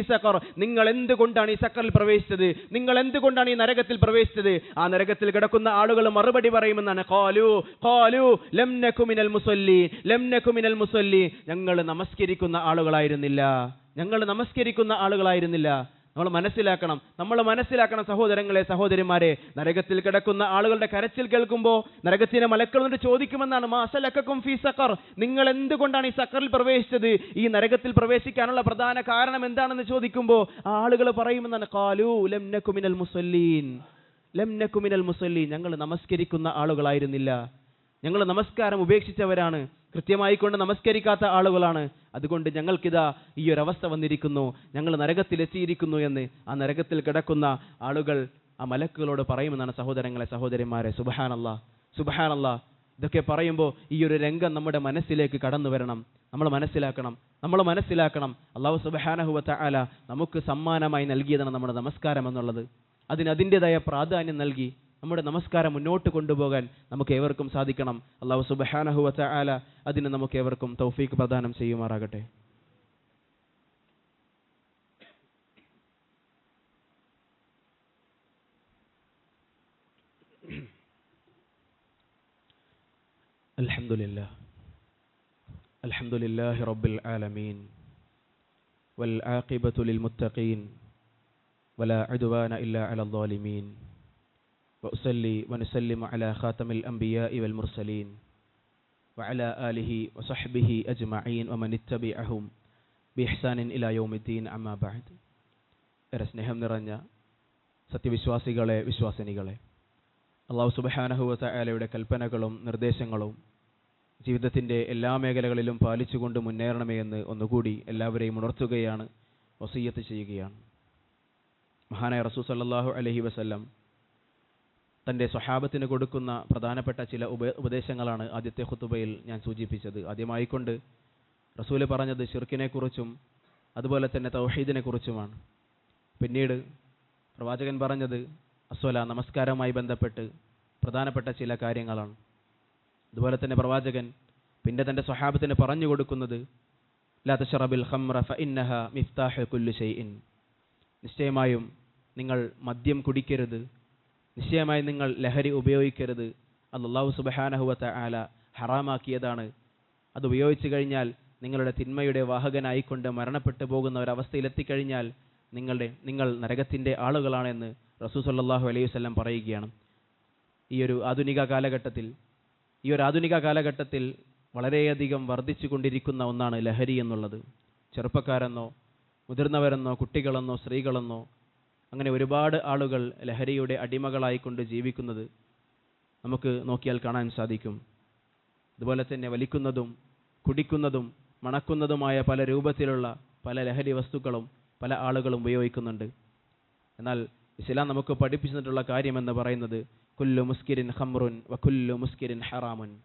സഖർ. നിങ്ങൾ എന്തുകൊണ്ടാണ് ഈ സക്കറിൽ പ്രവേശിച്ചത്? നിങ്ങൾ എന്തുകൊണ്ടാണ് ഈ നരകത്തിൽ പ്രവേശിച്ചത്? ആ നരകത്തിൽ കിടക്കുന്ന ആളുകൾ മറുപടി പറയുമെന്നാണ് ഖാലു ഖാലു ലം മിനൽ മുസല്ലീൻ ലം മിനൽ ഞങ്ങൾ നമസ്കരിക്കുന്ന ആളുകളായിരുന്നില്ല. ഞങ്ങൾ നമസ്കരിക്കുന്ന ആളുകളായിരുന്നില്ല. നമ്മൾ മനസ്സിലാക്കണം. നമ്മൾ മനസ്സിലാക്കണം സഹോദരങ്ങളെ സഹോദരിമാരെ നരകത്തിൽ കിടക്കുന്ന ആളുകളുടെ കരച്ചിൽ കേൾക്കുമ്പോൾ നരകത്തിനെ മലക്കൾ കൊണ്ട് ചോദിക്കുമെന്നാണ്. മാസലക്കും ഫീ സക്കർ നിങ്ങൾ എന്തുകൊണ്ടാണ് ഈ സക്കറിൽ പ്രവേശിച്ചത്? ഈ നരകത്തിൽ പ്രവേശിക്കാനുള്ള പ്രധാന കാരണം എന്താണെന്ന് ചോദിക്കുമ്പോൾ ആ ആളുകൾ പറയുമെന്നാണ്. കാലു ലം നകുമിനൽ മുസല്ലീൻ. ലം നകുമിനൽ മുസല്ലീൻ. ഞങ്ങൾ നമസ്കരിക്കുന്ന ആളുകളായിരുന്നില്ല. ഞങ്ങൾ നമസ്കാരം ഉപേക്ഷിച്ചവരാണ്. കൃത്യമായി കൊണ്ട് നമസ്കരിക്കാത്ത ആളുകളാണ്. അതുകൊണ്ട് ഞങ്ങൾക്കിതാ ഈ ഒരു അവസ്ഥ വന്നിരിക്കുന്നു. ഞങ്ങൾ നരകത്തിൽ എത്തിയിരിക്കുന്നു എന്ന്. ആ നരകത്തിൽ കിടക്കുന്ന ആളുകൾ ആ മലക്കുകളോട് പറയുമെന്നാണ് സഹോദരങ്ങളെ സഹോദരിമാരെ. സുബഹാനല്ല സുബഹാനല്ല. ഇതൊക്കെ പറയുമ്പോൾ ഈ ഒരു രംഗം നമ്മുടെ മനസ്സിലേക്ക് കടന്നു വരണം. നമ്മൾ മനസ്സിലാക്കണം. നമ്മൾ മനസ്സിലാക്കണം. അള്ളാഹു സുബഹാനഹുവത്ത ആല നമുക്ക് സമ്മാനമായി നൽകിയതാണ് നമ്മുടെ നമസ്കാരം എന്നുള്ളത്. അതിന് അതിന്റെതായ പ്രാധാന്യം നൽകി. നമ്മുടെ നമസ്കാരം മുന്നോട്ട് കൊണ്ടുപോകാൻ നമുക്ക് ഏവർക്കും സാധിക്കണം അള്ളാഹു സുബഹാനഹുവത്ത ആല അതിന് നമുക്ക് ഏവർക്കും തൗഫീക്ക് പ്രദാനം ചെയ്യുമാറാകട്ടെ الحمد لله الحمد لله رب العالمين والعاقبة للمتقين ولا عدوان إلا على الظالمين وأصلي ونسلم على خاتم الأنبياء والمرسلين وعلى آله وصحبه أجمعين ومن اتبعهم بإحسان إلى يوم الدين أما بعد ഏറെ സ്നേഹം നിറഞ്ഞ സത്യവിശ്വാസികളെ വിശ്വാസിനികളെ അള്ളാഹു സുബഹാനഹുവത്ത ആലയുടെ കൽപ്പനകളും നിർദ്ദേശങ്ങളും ജീവിതത്തിൻ്റെ എല്ലാ മേഖലകളിലും പാലിച്ചുകൊണ്ട് മുന്നേറണമേ എന്ന് ഒന്നുകൂടി എല്ലാവരെയും ഉണർത്തുകയാണ് വസീയത്ത് ചെയ്യുകയാണ് മഹാനായ റസൂ സല്ലാഹു അലഹി വസല്ലം തന്റെ സ്വഹാബത്തിന് കൊടുക്കുന്ന പ്രധാനപ്പെട്ട ചില ഉപ ഉപദേശങ്ങളാണ് ആദ്യത്തെ ഹുത്തുബയിൽ ഞാൻ സൂചിപ്പിച്ചത്. ആദ്യമായിക്കൊണ്ട് റസൂൽ പറഞ്ഞത് ഷിർക്കിനെക്കുറിച്ചും അതുപോലെ തന്നെ തൗഹീദിനെ കുറിച്ചുമാണ് പിന്നീട് പ്രവാചകൻ പറഞ്ഞത് അസ്വല നമസ്കാരവുമായി ബന്ധപ്പെട്ട് പ്രധാനപ്പെട്ട ചില കാര്യങ്ങളാണ്. അതുപോലെ തന്നെ പ്രവാചകൻ പിന്നെ തന്റെ സ്വഹാബത്തിന് പറഞ്ഞു കൊടുക്കുന്നത് ലാ തഷറബിൽ ഖംറ ഫഇന്നഹ മിഫ്താഹു കുല്ലു നിശ്ചയമായും നിങ്ങൾ മദ്യം കുടിക്കരുത് നിശ്ചയമായും നിങ്ങൾ ലഹരി ഉപയോഗിക്കരുത്. അത് അല്ലാഹു സുബഹാനഹുവത്ത ആല ഹറാമാക്കിയതാണ്. അത് ഉപയോഗിച്ചു കഴിഞ്ഞാൽ നിങ്ങളുടെ തിന്മയുടെ വാഹകനായിക്കൊണ്ട് മരണപ്പെട്ടു പോകുന്ന ഒരവസ്ഥയിലെത്തിക്കഴിഞ്ഞാൽ നിങ്ങളുടെ നിങ്ങൾ നരകത്തിന്റെ ആളുകളാണെന്ന് റസൂ സല്ലാഹു അലൈഹി വസല്ലം പറയുകയാണ്. ഈ ഒരു ആധുനിക കാലഘട്ടത്തിൽ ഈ ഒരു ആധുനിക കാലഘട്ടത്തിൽ വളരെയധികം വർദ്ധിച്ചു കൊണ്ടിരിക്കുന്ന ഒന്നാണ് ലഹരി എന്നുള്ളത്. ചെറുപ്പക്കാരെന്നോ മുതിർന്നവരെന്നോ കുട്ടികളെന്നോ സ്ത്രീകളെന്നോ അങ്ങനെ ഒരുപാട് ആളുകൾ ലഹരിയുടെ അടിമകളായിക്കൊണ്ട് ജീവിക്കുന്നത് നമുക്ക് നോക്കിയാൽ കാണാൻ സാധിക്കും. അതുപോലെ തന്നെ വലിക്കുന്നതും കുടിക്കുന്നതും മണക്കുന്നതുമായ പല രൂപത്തിലുള്ള പല ലഹരി വസ്തുക്കളും പല ആളുകളും ഉപയോഗിക്കുന്നുണ്ട്. എന്നാൽ ഇസ്ലാം നമുക്ക് പഠിപ്പിച്ചിട്ടുള്ള കാര്യമെന്ന് പറയുന്നത് കുല്ലു മുസ്കിരിൻ ഹംറുൻ വ കുല്ലു മുസ്കിരിൻ ഹറാമുൻ.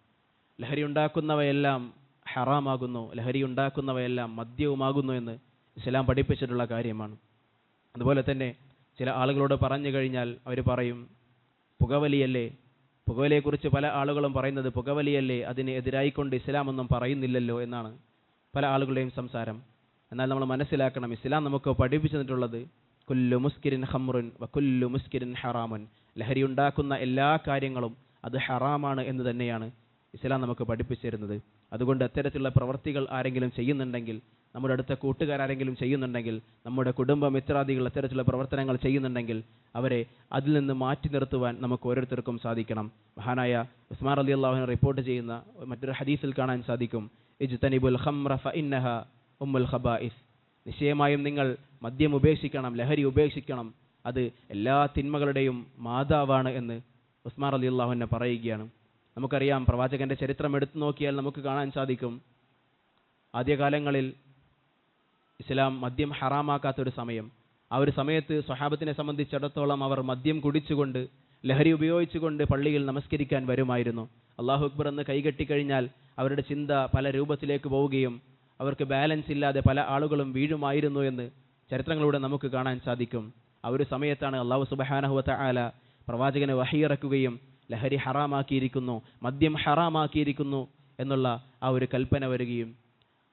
ലഹരി ഉണ്ടാക്കുന്നവയെല്ലാം ഹറാമാകുന്നു ലഹരി ഉണ്ടാക്കുന്നവയെല്ലാം മദ്യവുമാകുന്നു എന്ന് ഇസ്ലാം പഠിപ്പിച്ചിട്ടുള്ള കാര്യമാണ്. അതുപോലെ തന്നെ ചില ആളുകളോട് പറഞ്ഞു കഴിഞ്ഞാൽ അവർ പറയും പുകവലിയല്ലേ? പുകവലിയെക്കുറിച്ച് പല ആളുകളും പറയുന്നത് പുകവലിയല്ലേ? അതിനെ എതിരായിക്കൊണ്ട് ഇസ്ലാം ഒന്നും പറയുന്നില്ലല്ലോ എന്നാണ് പല ആളുകളുടെയും സംസാരം. എന്നാൽ നമ്മൾ മനസ്സിലാക്കണം ഇസ്ലാം നമുക്ക് പഠിപ്പിച്ചിട്ടുള്ളത് കുല്ലു മുസ്കിരിൻ ഹമ്രുൻ വ കുല്ലു മുസ്കിരിൻ ഹറാമുൻ ലഹരി ഉണ്ടാക്കുന്ന എല്ലാ കാര്യങ്ങളും അത് ഹറാമാണ് എന്ന് തന്നെയാണ് ഇസ്ലാം നമുക്ക് പഠിപ്പിച്ചിരുന്നത് അതുകൊണ്ട് അത്തരത്തിലുള്ള പ്രവർത്തികൾ ആരെങ്കിലും ചെയ്യുന്നുണ്ടെങ്കിൽ നമ്മുടെ അടുത്ത കൂട്ടുകാരെങ്കിലും ചെയ്യുന്നുണ്ടെങ്കിൽ നമ്മുടെ കുടുംബ മിത്രാദികൾ അത്തരത്തിലുള്ള പ്രവർത്തനങ്ങൾ ചെയ്യുന്നുണ്ടെങ്കിൽ അവരെ അതിൽ നിന്ന് മാറ്റി നിർത്തുവാൻ നമുക്ക് ഓരോരുത്തർക്കും സാധിക്കണം. മഹാനായ ഉസ്മാൻ അലി അള്ളാഹുവിനെ റിപ്പോർട്ട് ചെയ്യുന്ന മറ്റൊരു ഹദീസിൽ കാണാൻ സാധിക്കും. ഇജ്തനിബുൽ ഖംറ ഫഇന്നഹ ഉമ്മുൽ ഖബായിസ് നിശ്ചയമായും നിങ്ങൾ മദ്യം ഉപേക്ഷിക്കണം ലഹരി ഉപേക്ഷിക്കണം. അത് എല്ലാ തിന്മകളുടെയും മാതാവാണ് എന്ന് ഉസ്മാൻ അലി അള്ളാഹുവിനെ പറയുകയാണ്. നമുക്കറിയാം പ്രവാചകന്റെ ചരിത്രം എടുത്തു നോക്കിയാൽ നമുക്ക് കാണാൻ സാധിക്കും. ആദ്യകാലങ്ങളിൽ ഇസ്ലാം മദ്യം ഹറാമാക്കാത്ത ഒരു സമയം. ആ ഒരു സമയത്ത് സ്വഹാബത്തിനെ സംബന്ധിച്ചിടത്തോളം അവർ മദ്യം കുടിച്ചുകൊണ്ട് ലഹരി ഉപയോഗിച്ചുകൊണ്ട് പള്ളിയിൽ നമസ്കരിക്കാൻ വരുമായിരുന്നു. അള്ളാഹു അക്ബർ എന്ന് കൈകെട്ടിക്കഴിഞ്ഞാൽ അവരുടെ ചിന്ത പല രൂപത്തിലേക്ക് പോവുകയും അവർക്ക് ബാലൻസ് ഇല്ലാതെ പല ആളുകളും വീഴുമായിരുന്നു എന്ന് ചരിത്രങ്ങളിലൂടെ നമുക്ക് കാണാൻ സാധിക്കും. ആ ഒരു സമയത്താണ് അള്ളാഹു സുബഹാനഹുവത്ത ആല പ്രവാചകനെ വഹിയിറക്കുകയും ലഹരി ഹറാമാക്കിയിരിക്കുന്നു മദ്യം ഹറാമാക്കിയിരിക്കുന്നു എന്നുള്ള ആ ഒരു കൽപ്പന വരികയും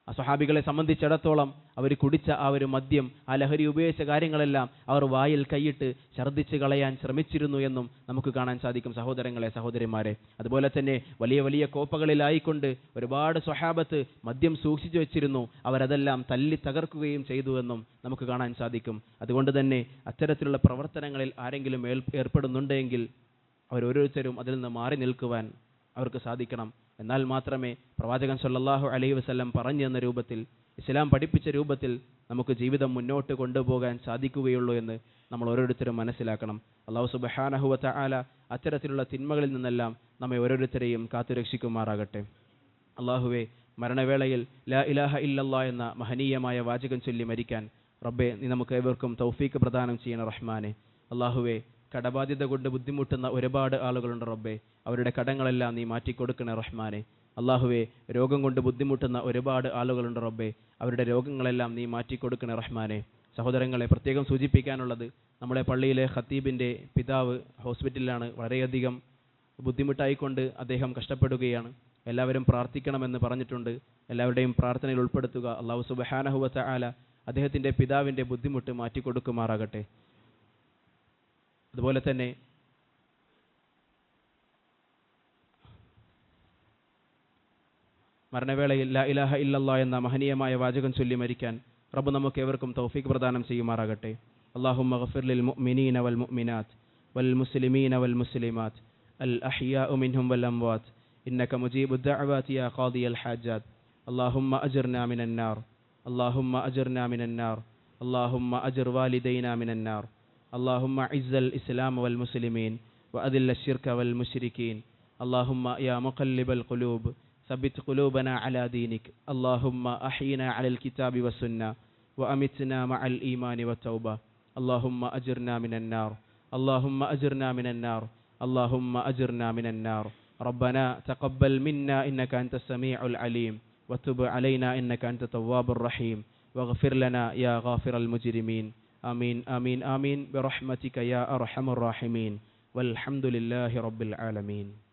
ആ സ്വഹാബികളെ സംബന്ധിച്ചിടത്തോളം അവർ കുടിച്ച ആ ഒരു മദ്യം ആ ലഹരി ഉപയോഗിച്ച കാര്യങ്ങളെല്ലാം അവർ വായിൽ കൈയിട്ട് ഛർദ്ദിച്ച് കളയാൻ ശ്രമിച്ചിരുന്നു എന്നും നമുക്ക് കാണാൻ സാധിക്കും. സഹോദരങ്ങളെ സഹോദരിമാരെ അതുപോലെ തന്നെ വലിയ വലിയ കോപ്പകളിലായിക്കൊണ്ട് ഒരുപാട് സ്വഹാബത്ത് മദ്യം സൂക്ഷിച്ചു വെച്ചിരുന്നു. അവരതെല്ലാം തല്ലി തകർക്കുകയും ചെയ്തു എന്നും നമുക്ക് കാണാൻ സാധിക്കും. അതുകൊണ്ട് തന്നെ അത്തരത്തിലുള്ള പ്രവർത്തനങ്ങളിൽ ആരെങ്കിലും ഏർപ്പെടുന്നുണ്ടെങ്കിൽ അവരോരോരുത്തരും അതിൽ നിന്ന് മാറി നിൽക്കുവാൻ അവർക്ക് സാധിക്കണം. എന്നാൽ മാത്രമേ പ്രവാചകൻ സല്ലാഹു അലൈഹി വസല്ലം പറഞ്ഞു തന്ന രൂപത്തിൽ ഇസ്ലാം പഠിപ്പിച്ച രൂപത്തിൽ നമുക്ക് ജീവിതം മുന്നോട്ട് കൊണ്ടുപോകാൻ സാധിക്കുകയുള്ളൂ എന്ന് നമ്മൾ ഓരോരുത്തരും മനസ്സിലാക്കണം. അള്ളാഹു സുബഹാനഹുവത്ത ആല അത്തരത്തിലുള്ള തിന്മകളിൽ നിന്നെല്ലാം നമ്മെ ഓരോരുത്തരെയും കാത്തുരക്ഷിക്കുമാറാകട്ടെ. അള്ളാഹുവെ മരണവേളയിൽ ലാ ഇലാഹ ഇല്ലല്ലാ എന്ന മഹനീയമായ വാചകം ചൊല്ലി മരിക്കാൻ റബ്ബെ നീ നമുക്ക് ഏവർക്കും തൗഫീക്ക് പ്രദാനം ചെയ്യണം റഹ്മാനെ. അള്ളാഹുവെ കടബാധ്യത കൊണ്ട് ബുദ്ധിമുട്ടുന്ന ഒരുപാട് ആളുകളുണ്ട് റബ്ബെ. അവരുടെ കടങ്ങളെല്ലാം നീ മാറ്റിക്കൊടുക്കണേ റഹ്മാനെ. അള്ളാഹുവെ രോഗം കൊണ്ട് ബുദ്ധിമുട്ടുന്ന ഒരുപാട് ആളുകളുണ്ട് റബ്ബെ. അവരുടെ രോഗങ്ങളെല്ലാം നീ മാറ്റിക്കൊടുക്കണേ റഹ്മാനെ. സഹോദരങ്ങളെ പ്രത്യേകം സൂചിപ്പിക്കാനുള്ളത് നമ്മുടെ പള്ളിയിലെ ഖത്തീബിന്റെ പിതാവ് ഹോസ്പിറ്റലിലാണ് വളരെയധികം ബുദ്ധിമുട്ടായിക്കൊണ്ട് അദ്ദേഹം കഷ്ടപ്പെടുകയാണ്. എല്ലാവരും പ്രാർത്ഥിക്കണമെന്ന് പറഞ്ഞിട്ടുണ്ട്. എല്ലാവരുടെയും പ്രാർത്ഥനയിൽ ഉൾപ്പെടുത്തുക. അള്ളാഹു സുബഹാനഹുവ ആല അദ്ദേഹത്തിന്റെ പിതാവിന്റെ ബുദ്ധിമുട്ട് മാറ്റിക്കൊടുക്കുമാറാകട്ടെ. അതുപോലെ തന്നെ മരണവേളയിൽ ലാ ഇലാഹ ഇല്ലല്ലാ എന്ന മഹനീയമായ വാചകം ചൊല്ലി മരിക്കാൻ റബ്ബ് നമുക്ക് ഏവർക്കും തൗഫീഖ് പ്രദാനം ചെയ്യുമാറാകട്ടെ اللهم اغفر للمؤمنين والمؤمنات والمسلمين والمسلمات الأحياء منهم والأموات إنك مجيب الدعوات يا قاضي الحاجات اللهم أجرنا من النار اللهم أجرنا من النار اللهم أجر والدينا من النار اللهم عز الإسلام والمسلمين وأذل الشرك والمشركين. اللهم يا مقلب القلوب ثبت قلوبنا على دينك. اللهم أحينا على الكتاب والسنة وأمتنا مع الإيمان والتوبة. اللهم أجرنا من النار. اللهم أجرنا من النار. اللهم أجرنا من النار. ربنا تقبل منا إنك أنت السميع العليم. وتب علينا إنك أنت التواب الرحيم. واغفر لنا يا غافر المجرمين. آمين آمين آمين. برحمتك يا أرحم الراحمين. والحمد لله رب العالمين.